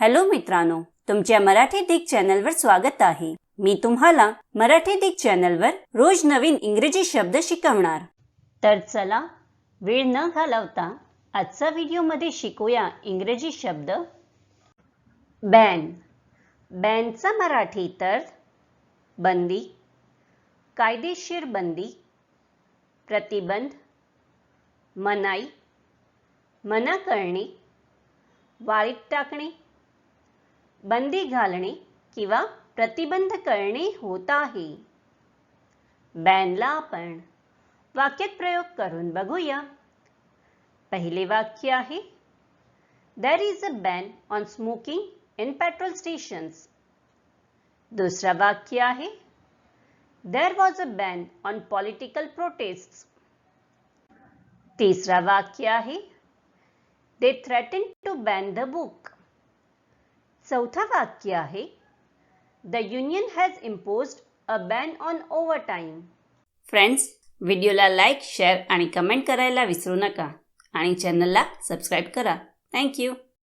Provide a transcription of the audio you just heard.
Hello मित्रांनो तुमच्या मराठी दिग चॅनलवर स्वागत आहे. मी तुम्हाला मराठी दिग चॅनलवर रोज नवीन इंग्रजी शब्द शिकवणार. तर चला वेळ न घालवता आजचा व्हिडिओमध्ये शिकूया इंग्रजी शब्द. बॅन. बॅनचा मराठी तर बंदी कायदेशीर बंदी प्रतिबंध मनाई मना करणे वाळीत टाकणे बंदी घालणे किंवा प्रतिबंध करणे होत आहे. बॅनला आपण वाक्यात प्रयोग करून बघूया. पहिले वाक्य आहे there is a ban on smoking in petrol stations दुसरं वाक्य आहे there was a ban on political protest तिसरा वाक्य आहे they threaten to ban the book चौथा वाक्य आहे the union has imposed a ban on overtime friends व्हिडिओला लाईक शेअर आणि कमेंट करायला विसरू नका आणि चॅनलला सबस्क्राईब करा. थँक्यू